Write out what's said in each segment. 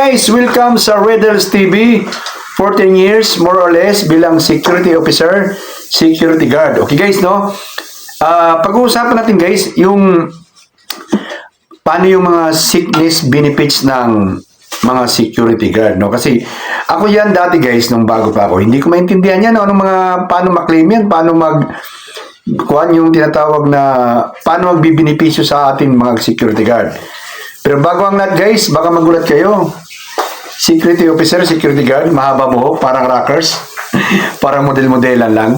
guys, welcome sa Riddles TV. 14 years, more or less, bilang security officer, security guard. Okay guys, no? Ah, pag-uusapan natin guys, yung paano yung mga sickness benefits ng mga security guard, no? Kasi ako yan dati guys, nung bago pa ako, hindi ko maintindihan yan, no? Anong mga, paano maklaim yan, paano mag, kuhan yung tinatawag na, paano magbibinipisyo sa ating mga security guard. Pero bago ang lahat guys, baka magulat kayo. Security officer, security guard, mahaba buhok, parang rockers. parang model-modelan lang.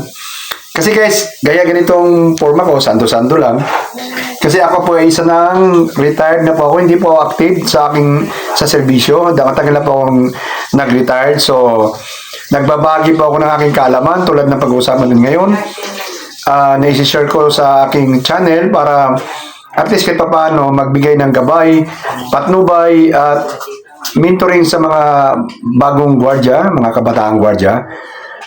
Kasi guys, gaya ganitong forma ko, sando-sando lang. Kasi ako po ay isa ng retired na po ako, hindi po active sa aking sa serbisyo. Matagal na po akong nag-retired. So, nagbabagi po ako ng aking kaalaman tulad ng pag-uusapan din ngayon. Uh, na-share ko sa aking channel para at least kahit paano magbigay ng gabay, patnubay at mentoring sa mga bagong gwardya, mga kabataang gwardya.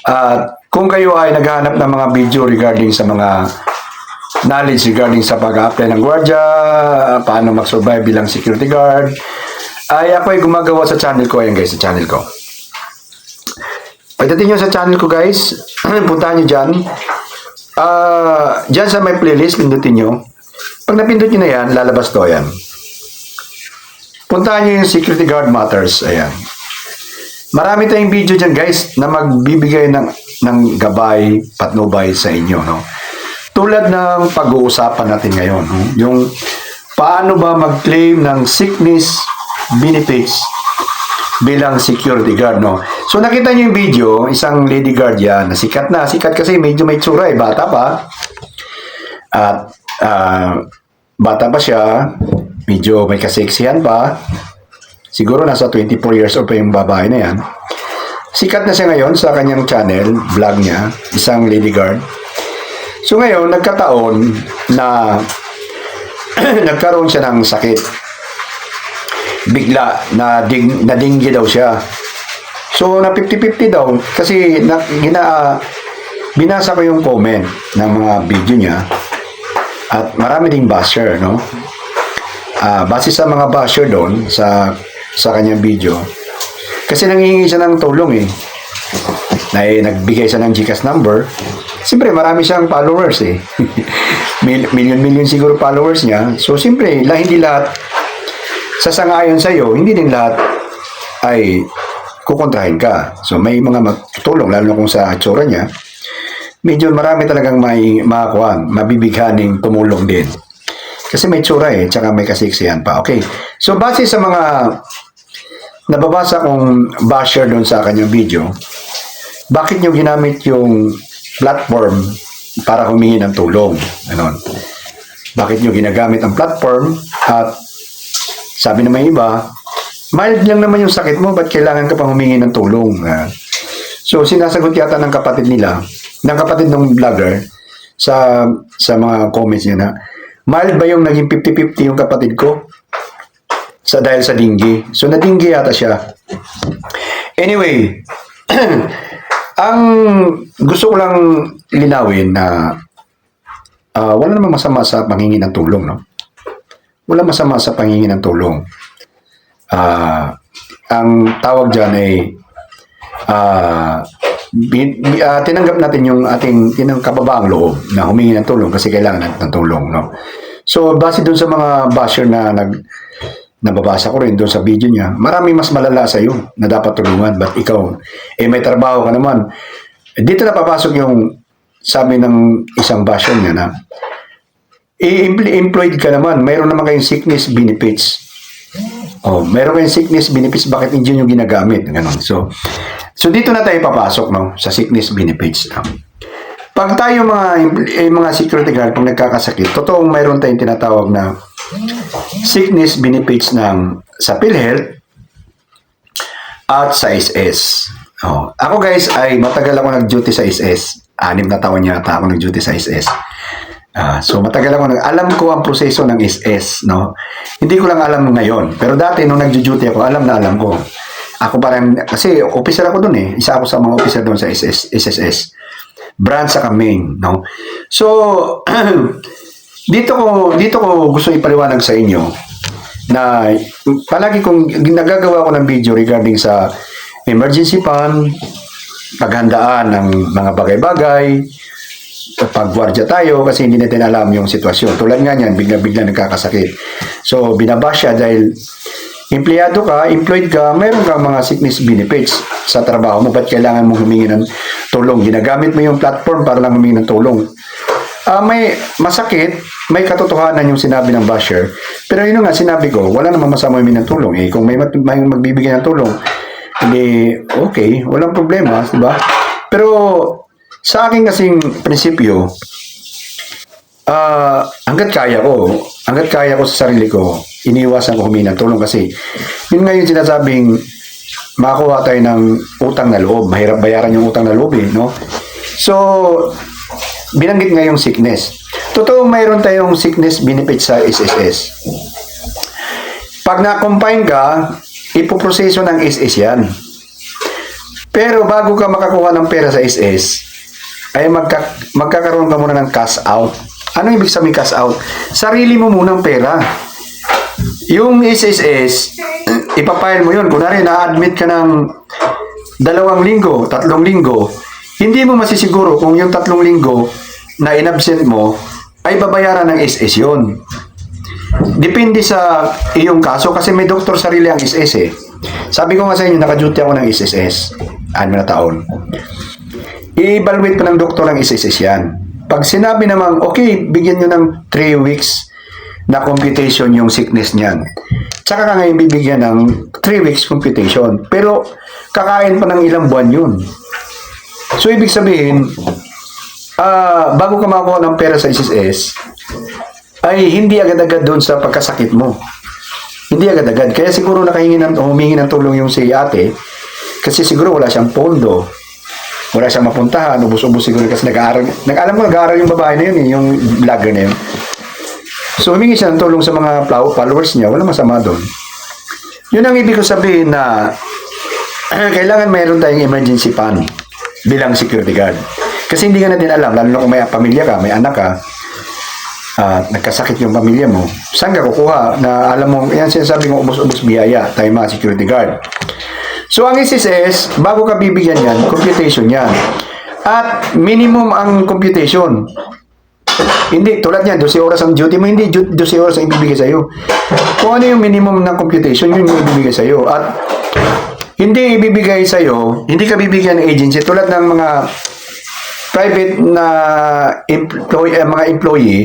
At kung kayo ay naghahanap ng mga video regarding sa mga knowledge regarding sa pag-apply ng gwardya, paano mag-survive bilang security guard, ay ako ay gumagawa sa channel ko. Ayan guys, sa channel ko. Pagdating nyo sa channel ko guys, puntahan nyo dyan. Ah, dyan sa may playlist, pindutin nyo. Pag napindot nyo na yan, lalabas to, ayan. Puntahan nyo yung Security Guard Matters, ayan. Marami tayong video dyan guys na magbibigay ng, ng gabay, patnubay sa inyo, no? Tulad ng pag-uusapan natin ngayon, no? yung paano ba mag-claim ng sickness benefits bilang security guard, no? So nakita niyo yung video, isang lady guard yan, sikat na, sikat kasi medyo may tsura eh, bata pa. At ah, bata pa siya, medyo may kaseksihan pa. Siguro nasa 24 years old pa yung babae na yan. Sikat na siya ngayon sa kanyang channel, vlog niya, isang lady guard. So ngayon, nagkataon na nagkaroon siya ng sakit. Bigla, na ding, nadinggi daw siya. So, na 50-50 daw. Kasi, na, gina, binasa ko yung comment ng mga video niya. At marami ding basher, no? Ah, base sa mga basher doon, sa, sa kanyang video. Kasi nangihingi siya ng tulong eh. Na eh, nagbigay siya ng Gcash number. Siyempre, marami siyang followers eh. Mil- Million-million siguro followers niya. So, siyempre, la, hindi lahat sasangayon sa'yo, hindi din lahat ay kukontrahin ka. So, may mga magtulong, lalo na kung sa atsura niya, medyo marami talagang may makakuha, mabibighaning tumulong din. Kasi may tsura eh, tsaka may kasiksihan pa. Okay. So, base sa mga nababasa kong basher doon sa kanyang video, bakit nyo ginamit yung platform para humingi ng tulong? Ganon. Bakit nyo ginagamit ang platform at sabi naman yung iba, mild lang naman yung sakit mo, ba't kailangan ka pang humingi ng tulong? Ah. so, sinasagot yata ng kapatid nila, ng kapatid ng vlogger, sa sa mga comments niya na, mild ba yung naging 50-50 yung kapatid ko? Sa dahil sa dinggi. So, nadinggi yata siya. Anyway, ang gusto ko lang linawin na ah, wala namang masama sa panghingi ng tulong, no? wala masama sa panghingi ng tulong. Ah, ang tawag dyan ay ah, ah, tinanggap natin yung ating tinang kababaang loob na humingi ng tulong kasi kailangan natin ng tulong. No? So, base dun sa mga basher na nag nababasa ko rin doon sa video niya, marami mas malala sa iyo na dapat tulungan. But ikaw, eh may trabaho ka naman. Dito na papasok yung sabi ng isang basher niya na i-employed ka naman, mayroon naman kayong sickness benefits. Oh, mayroon kayong sickness benefits, bakit hindi nyo ginagamit? Ganon. So, so dito na tayo papasok no, sa sickness benefits. No? Pag tayo mga eh, mga security guard, pag nagkakasakit, totoong mayroon tayong tinatawag na sickness benefits ng sa PhilHealth at sa SS. Oh, ako guys ay matagal ako nag-duty sa SS. Anim na taon yata ako nag-duty sa SS. Ah, so matagal ako nag alam ko ang proseso ng SS, no. Hindi ko lang alam ngayon, pero dati nung nag-duty ako, alam na alam ko. Ako parang, kasi officer ako doon eh. Isa ako sa mga officer doon sa SS, SSS. Branch sa main, no? So, dito ko, dito ko gusto ipaliwanag sa inyo na palagi kong nagagawa ko ng video regarding sa emergency fund, paghandaan ng mga bagay-bagay, pagwardya tayo kasi hindi natin alam yung sitwasyon. Tulad nga niyan, bigla-bigla nagkakasakit. So, binabas siya dahil empleyado ka, employed ka, mayroon kang mga sickness benefits sa trabaho mo. Ba't kailangan mong humingi ng tulong? Ginagamit mo yung platform para lang humingi ng tulong. Ah, may masakit, may katotohanan yung sinabi ng basher. Pero yun nga, sinabi ko, wala namang masama humingi ng tulong. Eh, kung may, may magbibigay ng tulong, hindi, okay, walang problema, di ba? Pero, sa akin kasing prinsipyo, ah, hanggat kaya ko, hanggat kaya ko sa sarili ko, iniwasan ko humingi ng tulong kasi, yun nga yung sinasabing, makakuha tayo ng utang na loob. Mahirap bayaran yung utang na loob eh, no? So, binanggit nga yung sickness. Totoo mayroon tayong sickness benefit sa SSS. Pag na-combine ka, ipoproseso ng SS yan. Pero bago ka makakuha ng pera sa SS, ay magka, magkakaroon ka muna ng cash out. Ano ibig sabihin cash out? Sarili mo munang pera. Yung SSS, ipapile mo yun. Kunwari, na-admit ka ng dalawang linggo, tatlong linggo, hindi mo masisiguro kung yung tatlong linggo na inabsent mo ay babayaran ng SS yun. Depende sa iyong kaso kasi may doktor sarili ang SS eh. Sabi ko nga sa inyo, naka-duty ako ng SSS. Ano na taon. I-evaluate pa ng doktor ang SSS yan. Pag sinabi namang, okay, bigyan nyo ng 3 weeks na computation yung sickness niyan. Tsaka ka ngayon bibigyan ng 3 weeks computation. Pero kakain pa ng ilang buwan yun. So, ibig sabihin, ah bago ka makakuha ng pera sa SSS, ay hindi agad-agad doon sa pagkasakit mo. Hindi agad-agad. Kaya siguro nakahingi ng, humingi ng tulong yung si ate, kasi siguro wala siyang pondo. Wala siyang mapuntahan, ubus-ubus siguro kasi nag-aaral. Nag-alam ko, nag-aaral yung babae na yun, eh, yung vlogger na yun. So, humingi siya ng tulong sa mga followers niya. Wala masama doon. Yun ang ibig ko sabihin na kailangan mayroon tayong emergency fund bilang security guard. Kasi hindi ka natin alam, lalo na kung may pamilya ka, may anak ka, at nagkasakit yung pamilya mo, saan ka kukuha na alam mo, yan sinasabi ko, ubos-ubos biyaya, tayo mga security guard. So, ang SSS, bago ka bibigyan yan, computation yan. At minimum ang computation. Hindi, tulad niyan, 12 oras ang duty mo, hindi 12 oras ang ibibigay sa'yo. Kung ano yung minimum ng computation, yun yung ibibigay sa'yo. At hindi ibibigay sa'yo, hindi ka bibigyan ng agency, tulad ng mga private na employee, mga employee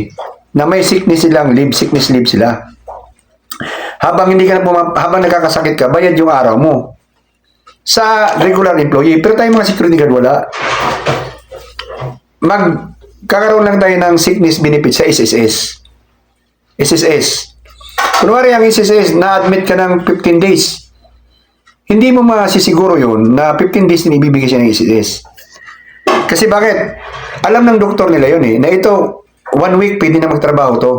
na may sickness silang leave, sickness leave sila. Habang hindi ka na habang nagkakasakit ka, bayad yung araw mo. Sa regular employee, pero tayo mga security guard wala. Magkakaroon lang tayo ng sickness benefit sa SSS. SSS. Kunwari ang SSS, na-admit ka ng 15 days. Hindi mo masisiguro yun na 15 days din ibibigay siya ng SSS. Kasi bakit? Alam ng doktor nila yun eh, na ito, one week pwede na magtrabaho to.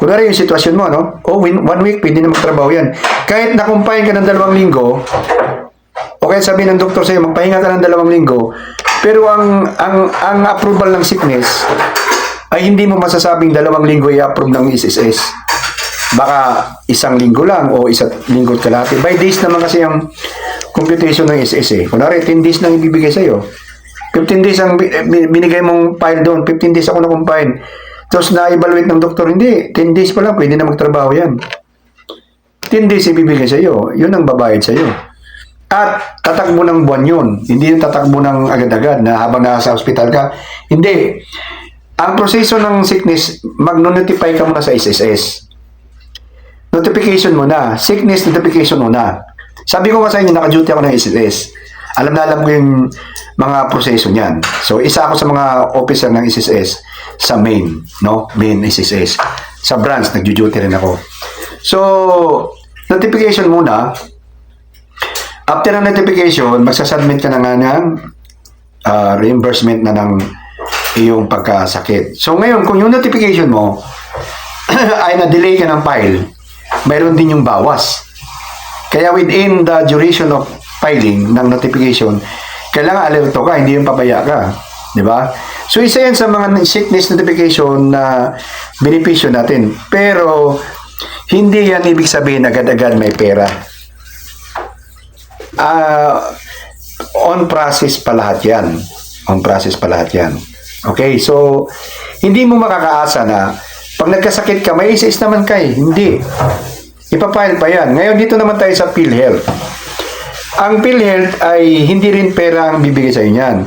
Kunwari yung sitwasyon mo, no? Oh, win- one week pwede na magtrabaho yan. Kahit nakumpain ka ng dalawang linggo, o kaya sabihin ng doktor sa'yo, magpahinga ka ng dalawang linggo, pero ang, ang, ang approval ng sickness ay hindi mo masasabing dalawang linggo i-approve ng SSS. Baka isang linggo lang o isang linggo at kalahati. By days naman kasi ang computation ng SS eh. Kunwari, 10 days lang ibibigay sa'yo. 15 days ang bi- bi- binigay mong file doon. 15 days ako na-combine. Tapos na-evaluate ng doktor, hindi. 10 days pa lang, pwede na magtrabaho yan. 10 days ibibigay sa'yo. Yun ang babayad sa'yo. At tatakbo ng buwan yun. Hindi yung tatakbo ng agad-agad na habang nasa hospital ka. Hindi. Ang proseso ng sickness, mag-notify ka muna sa SSS. Notification muna. Sickness notification muna. Sabi ko nga sa inyo, naka-duty ako ng SSS. Alam na alam ko yung mga proseso niyan. So, isa ako sa mga officer ng SSS sa main, no? Main SSS. Sa branch, nag-duty rin ako. So, notification muna. After ng notification, magsasubmit ka na nga ng ah, reimbursement na ng iyong pagkasakit. So, ngayon, kung yung notification mo ay na-delay ka ng file, mayroon din yung bawas. Kaya within the duration of filing ng notification, kailangan alerto ka, hindi yung papaya ka. Di ba? So, isa yan sa mga sickness notification na benepisyo natin. Pero, hindi yan ibig sabihin agad-agad may pera. Ah, on process pa lahat yan. On process pa lahat yan. Okay, so, hindi mo makakaasa na pag nagkasakit ka, may isis naman kay. Hindi. Ipapile pa yan. Ngayon, dito naman tayo sa PhilHealth. Ang PhilHealth ay hindi rin pera ang bibigay sa inyo yan.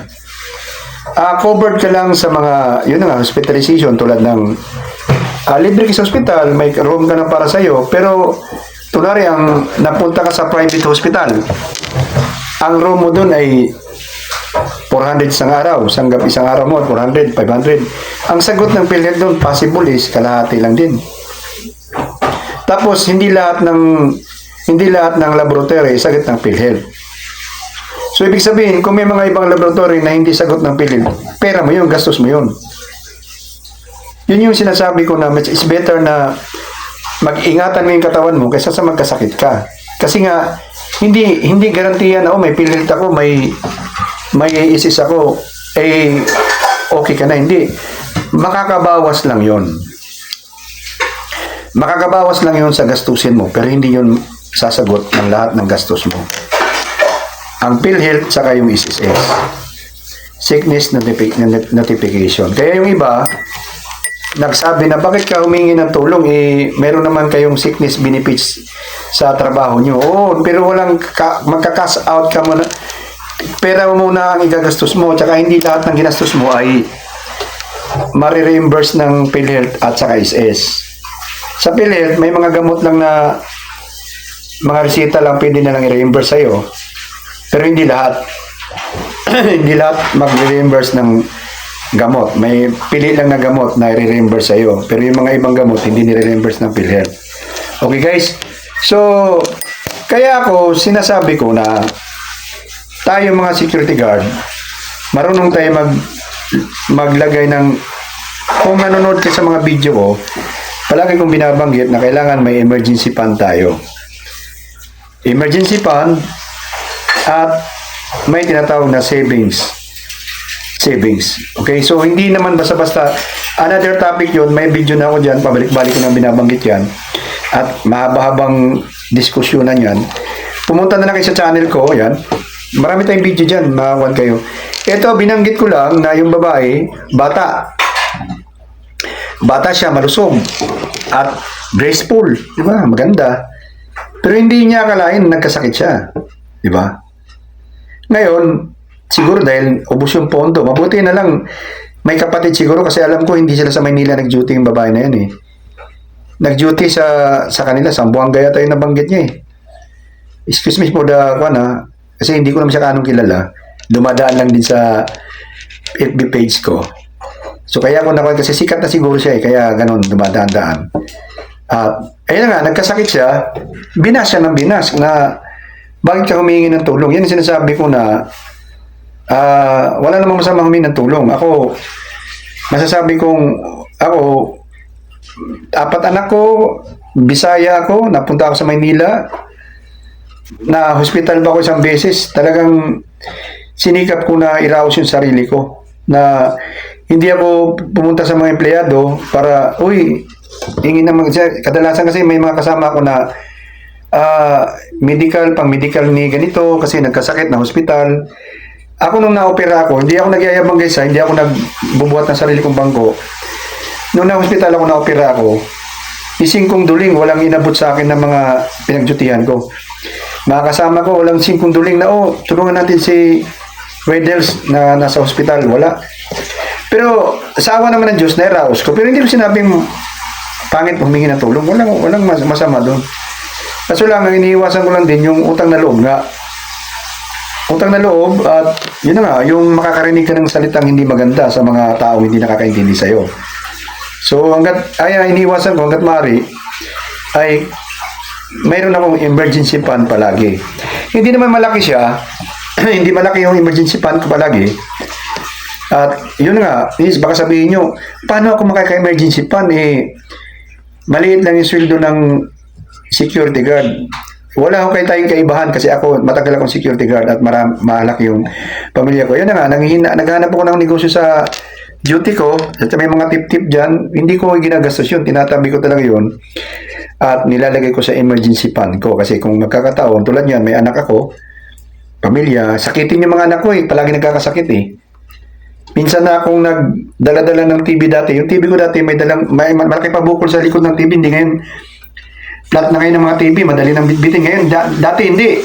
Ah, covered ka lang sa mga, yun nga, hospitalization tulad ng ah, libre ka sa hospital, may room ka na para sa'yo, pero tunari ang napunta ka sa private hospital, ang room mo doon ay 400 isang araw, isang gabi, isang araw mo, 400, 500. Ang sagot ng PhilHealth doon, possible is kalahati lang din. Tapos, hindi lahat ng hindi lahat ng laboratory sagot ng PhilHealth. So, ibig sabihin, kung may mga ibang laboratory na hindi sagot ng PhilHealth, pera mo yun, gastos mo yun. Yun yung sinasabi ko na it's better na mag-ingatan mo yung katawan mo kaysa sa magkasakit ka. Kasi nga, hindi hindi garantiya oh, may PhilHealth ako, may may isis ako, eh, okay ka na. Hindi. Makakabawas lang yon Makakabawas lang yon sa gastusin mo, pero hindi yon sasagot ng lahat ng gastos mo. Ang PhilHealth saka yung SSS. Sickness notifi- notification. Kaya yung iba, nagsabi na bakit ka humingi ng tulong eh meron naman kayong sickness benefits sa trabaho nyo. Oo, pero walang ka, magka-cash out ka muna. Pera muna ang igagastos mo tsaka hindi lahat ng ginastos mo ay marireimburse ng PhilHealth at saka SS. Sa PhilHealth, may mga gamot lang na mga resita lang pwede na lang i-reimburse sa'yo. Pero hindi lahat. hindi lahat mag-reimburse ng gamot. May pili lang na gamot na i-reimburse sa'yo. Pero yung mga ibang gamot, hindi nire-reimburse ng PhilHealth. Okay guys? So, kaya ako sinasabi ko na tayo mga security guard, marunong tayo mag maglagay ng kung nanonood ka sa mga video ko, palagi kong binabanggit na kailangan may emergency fund tayo. Emergency fund at may tinatawag na savings. Savings. Okay, so hindi naman basta-basta another topic yun, may video na ako dyan, pabalik-balik ko nang binabanggit yan at mahaba-habang diskusyonan yan. Pumunta na lang kayo sa channel ko, yan. Marami tayong video dyan, makakuan kayo. Ito, binanggit ko lang na yung babae, bata. Bata siya, malusog. At graceful. Di ba? Maganda. Pero hindi niya akalain nagkasakit siya. Di ba? Ngayon, siguro dahil ubos yung pondo, mabuti na lang may kapatid siguro kasi alam ko hindi sila sa Maynila nag-duty yung babae na yan eh. Nag-duty sa sa kanila, sa Buanga tayo nabanggit niya eh. Excuse me for the kwan ha, kasi hindi ko naman siya kanong kilala. Dumadaan lang din sa FB page ko. So kaya ako nakuha kasi sikat na siguro siya eh, kaya ganun dumadaan-daan. At ayun na nga, nagkasakit siya, binas siya ng binas na bakit ka humingi ng tulong? Yan sinasabi ko na ah, wala namang masama humingi ng tulong. Ako, masasabi kong ako, apat anak ko, Bisaya ako, napunta ako sa Maynila, na hospital ba ako isang beses, talagang sinikap ko na iraos yung sarili ko. Na hindi ako pumunta sa mga empleyado para, uy, hingin naman, kadalasan kasi may mga kasama ako na ah, medical, pang medical ni ganito, kasi nagkasakit na hospital. Ako nung na-opera ako, hindi ako nagyayabang guys, ha, hindi ako nagbubuhat ng sarili kong bangko. Nung na-hospital ako, na-opera ako, ising kong duling, walang inabot sa akin ng mga pinagjutihan ko. Mga kasama ko, walang singkong duling na, oh, tulungan natin si Wedels na nasa hospital. Wala. Pero, sa awa naman ng Diyos, nairaos ko. Pero hindi ko sinabing pangit humingi ng tulong. Walang, walang mas- masama doon. Kaso lang, ang iniiwasan ko lang din yung utang na loob nga. Utang na loob at yun na nga, yung makakarinig ka ng salitang hindi maganda sa mga tao hindi nakakaintindi sa'yo. So hanggat, ay iniiwasan ko hanggat maaari, ay mayroon akong emergency fund palagi. Hindi naman malaki siya, hindi malaki yung emergency fund ko palagi. At yun nga, is baka sabihin nyo, paano ako makaka-emergency fund? Eh, maliit lang yung sweldo ng security guard. wala akong kay tayong kaibahan kasi ako matagal akong security guard at maram, mahalak yung pamilya ko. Yun na nga, nanghihina, naghanap ako ng negosyo sa duty ko. At may mga tip-tip dyan, hindi ko ginagastos yun. Tinatabi ko talaga yun. At nilalagay ko sa emergency fund ko. Kasi kung magkakataon, tulad yan, may anak ako, pamilya, sakitin yung mga anak ko eh. Palagi nagkakasakit eh. Minsan na akong nagdala-dala ng TV dati. Yung TV ko dati may dalang may malaki pa bukol sa likod ng TV. Hindi ngayon flat na ngayon ng mga TV, madali nang bitbitin. Ngayon, da- dati hindi.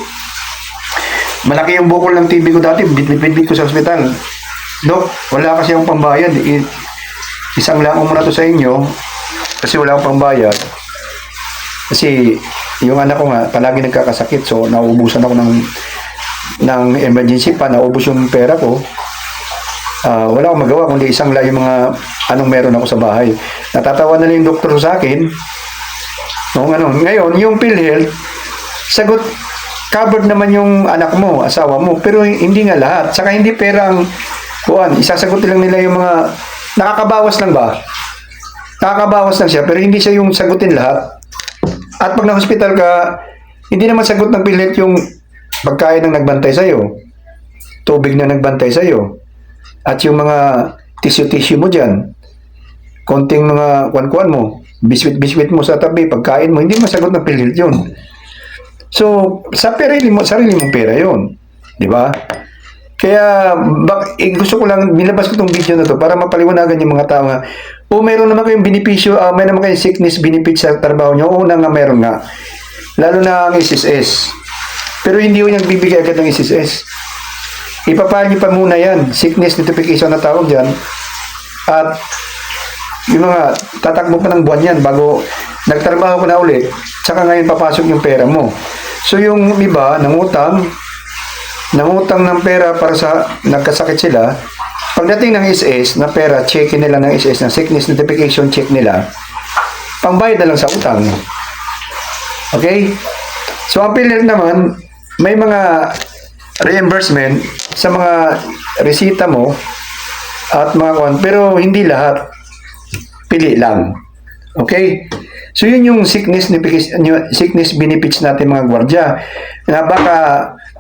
Malaki yung bukol ng TV ko dati, bit-bit-bit ko sa ospital. Dok, wala kasi akong pambayad. I- isang lang muna to sa inyo kasi wala akong pambayad. Kasi yung anak ko nga, palagi nagkakasakit. So, nauubusan ako ng ng emergency pa, naubos yung pera ko. Ah, wala akong magawa kundi isang lang yung mga anong meron ako sa bahay. Natatawa na lang yung doktor sa akin. Noong ano, ngayon, yung PhilHealth, sagot, covered naman yung anak mo, asawa mo, pero hindi nga lahat. Saka hindi perang, kuan, isasagot lang nila yung mga, nakakabawas lang ba? Nakakabawas lang siya, pero hindi siya yung sagutin lahat. At pag na-hospital ka, hindi naman sagot ng PhilHealth yung pagkain ng nagbantay sa'yo, tubig na nagbantay sa'yo, at yung mga tissue-tissue mo dyan, konting mga kwan-kwan mo, biswit-biswit mo sa tabi, pagkain mo, hindi masagot ng pilit yun. So, sa sarili mo, sarili mong pera yun. Di ba? Kaya, bak, eh, gusto ko lang, nilabas ko tong video na to para mapaliwanagan yung mga tao nga, o meron naman kayong benepisyo, ah, may naman kayong sickness benefit sa trabaho nyo, o na nga meron nga. Lalo na ang SSS. Pero hindi ko nagbibigay agad ng SSS. Ipapahal niyo pa muna yan. Sickness notification na tawag dyan. At yung mga tatakbo pa ng buwan yan bago nagtrabaho ko na ulit, tsaka ngayon papasok yung pera mo. So yung iba, nangutang, nangutang ng pera para sa nagkasakit sila, pagdating ng SS na pera, check nila ng SS, ng sickness notification, check nila, pangbayad na lang sa utang. Okay? So pilit naman, may mga reimbursement sa mga resita mo at mga kwan, pero hindi lahat pili lang. Okay? So yun yung sickness notification- sickness benefits natin mga gwardiya na baka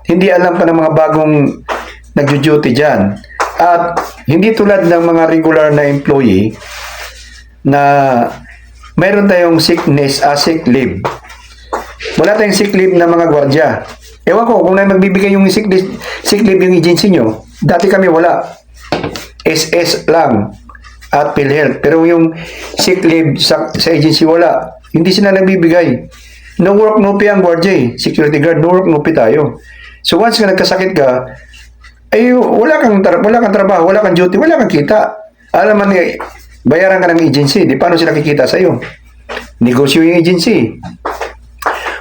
hindi alam pa ng mga bagong nagjo-duty diyan. At hindi tulad ng mga regular na employee na mayroon tayong sickness, uh, sick leave. Wala tayong sick leave na mga gwardiya. Ewan ko kung na magbibigay yung sick leave, sick leave yung agency nyo. Dati kami wala. SS lang at PhilHealth. Pero yung sick leave sa, sa agency wala. Hindi sila nagbibigay. No work, no pay ang guardia eh. Security guard, no work, no pay tayo. So once ka nagkasakit ka, ay wala kang, wala kang trabaho, wala kang duty, wala kang kita. Alam man eh, bayaran ka ng agency, di paano sila kikita sa'yo? Negosyo yung agency.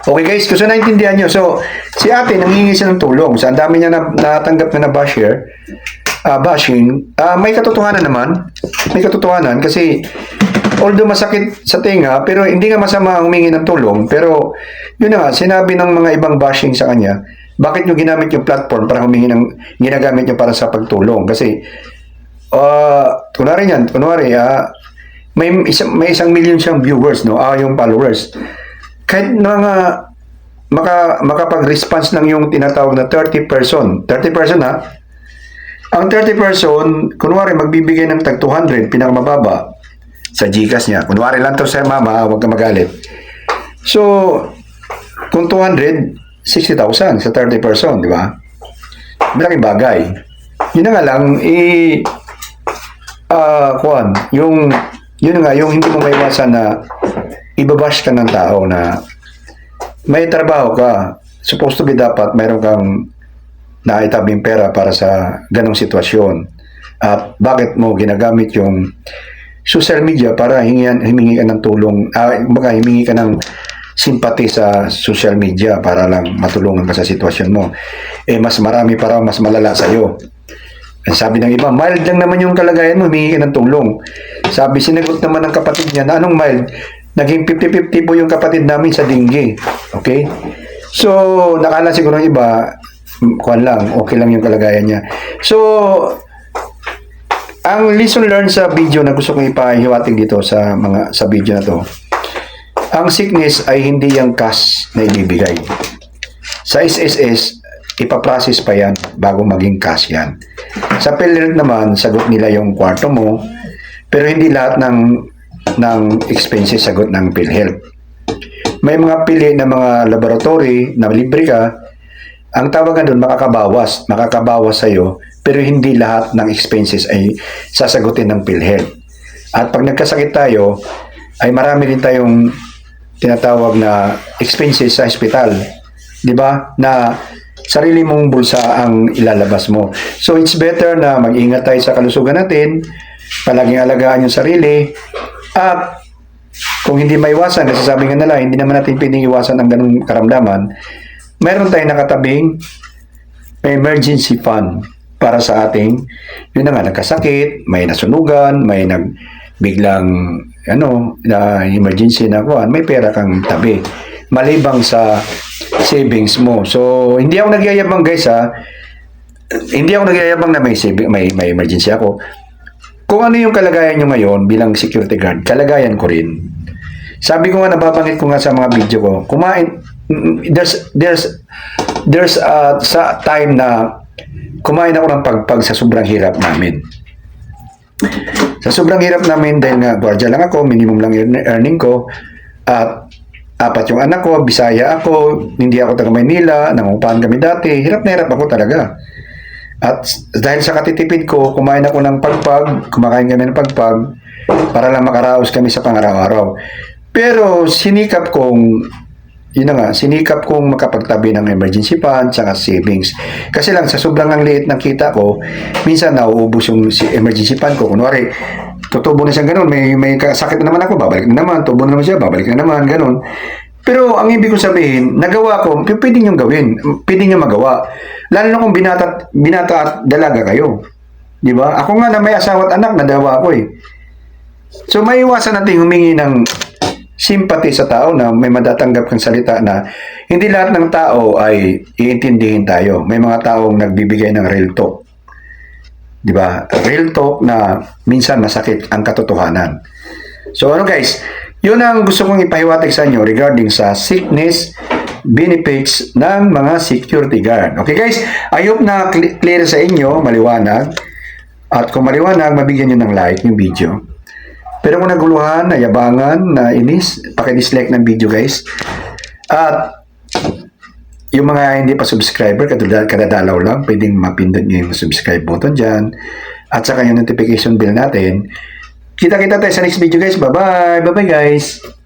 Okay guys, gusto naintindihan nyo. So, si ate, nangingi siya ng tulong. So, ang dami niya na, natanggap na na basher, ah, bashing. Ah, may katotohanan naman. May katotohanan kasi although masakit sa tinga, pero hindi nga masama humingi ng tulong. Pero, yun na nga, sinabi ng mga ibang bashing sa kanya, bakit nyo ginamit yung platform para humingi ng, ginagamit nyo para sa pagtulong? Kasi, ah, kunwari yan, kunwari, ah, may isang, may isang million siyang viewers, no? Ah, yung followers kahit mga maka, makapag-response lang yung tinatawag na 30 person. 30 person ha? Ang 30 person, kunwari magbibigay ng tag 200, pinakamababa sa Gcash niya. Kunwari lang to sa mama, huwag ka magalit. So, kung 200, 60,000 sa 30 person, di ba? Malaking bagay. Yun na nga lang, i ah kuan, yung yun nga, yung hindi mo maiwasan na ibabash ka ng tao na may trabaho ka, supposed to be dapat mayroon kang naitabing pera para sa ganong sitwasyon. At bakit mo ginagamit yung social media para hingian, himingi ka ng tulong, ah, baga himingi ka ng simpati sa social media para lang matulungan ka sa sitwasyon mo. Eh, mas marami para mas malala sa'yo. Sabi ng iba, mild lang naman yung kalagayan mo, humingi ka ng tulong. Sabi, sinagot naman ng kapatid niya na anong mild? Naging 50-50 po yung kapatid namin sa dinggi. Okay? So, nakala siguro ng iba, kuwan lang, okay lang yung kalagayan niya. So, ang lesson learned sa video na gusto kong ipahiwatig dito sa mga sa video na to, ang sickness ay hindi yung cash na ibibigay. Sa SSS, ipaprocess pa yan bago maging cash yan. Sa PhilHealth naman, sagot nila yung kwarto mo, pero hindi lahat ng ng expenses sagot ng PhilHealth. May mga pili na mga laboratory na libre ka, ang tawagan doon makakabawas, makakabawas sa'yo, pero hindi lahat ng expenses ay sasagutin ng PhilHealth. At pag nagkasakit tayo, ay marami rin tayong tinatawag na expenses sa hospital. 'Di ba? Na sarili mong bulsa ang ilalabas mo. So it's better na mag-ingat tayo sa kalusugan natin, palaging alagaan yung sarili, at kung hindi maiwasan, kasi nga nila, hindi naman natin pwedeng iwasan ang ganung karamdaman, mayroon tayong nakatabing emergency fund para sa ating, yun na nga, nagkasakit, may nasunugan, may nag, biglang, ano, na emergency na kuhan, may pera kang tabi. Malibang sa savings mo. So, hindi ako nagyayabang guys ha. Hindi ako nagyayabang na may, saving, may, may emergency ako. Kung ano yung kalagayan nyo ngayon bilang security guard, kalagayan ko rin. Sabi ko nga, nababanggit ko nga sa mga video ko, kumain, there's, there's, there's uh, sa time na kumain ako ng pagpag sa sobrang hirap namin. Sa sobrang hirap namin dahil nga gwardiya lang ako, minimum lang earn- earning ko, at apat yung anak ko, Bisaya ako, hindi ako taga Maynila, nangungupahan kami dati, hirap na hirap ako talaga. At dahil sa katitipid ko, kumain ako ng pagpag, kumakain kami ng pagpag, para lang makaraos kami sa pangaraw-araw. Pero sinikap kong, yun na nga, sinikap kong makapagtabi ng emergency fund saka savings. Kasi lang, sa sobrang ang liit ng kita ko, minsan nauubos yung emergency fund ko. Kunwari, tutubo na siya ganun, may, may sakit na naman ako, babalik na naman, tubo na naman siya, babalik na naman, ganun. Pero ang ibig ko sabihin, nagawa ko, pwede nyo gawin, pwede nyo magawa. Lalo na kung binata, binata at dalaga kayo. Di ba? Ako nga na may asawa at anak, nadawa ko eh. So may iwasan natin humingi ng sympathy sa tao na may madatanggap kang salita na hindi lahat ng tao ay iintindihin tayo. May mga taong nagbibigay ng real talk. Di ba? Real talk na minsan masakit ang katotohanan. So ano guys, yun ang gusto kong ipahiwatig sa inyo regarding sa sickness benefits ng mga security guard. Okay guys, I hope na cl- clear sa inyo, maliwanag. At kung maliwanag, mabigyan nyo ng like yung video. Pero kung naguluhan, nayabangan, na inis, pakidislike ng video guys. At yung mga hindi pa subscriber, kadadalaw, lang, pwedeng mapindot nyo yung subscribe button dyan. At saka yung notification bell natin. Kita-kita tayo sa next video guys. Bye-bye! Bye-bye guys!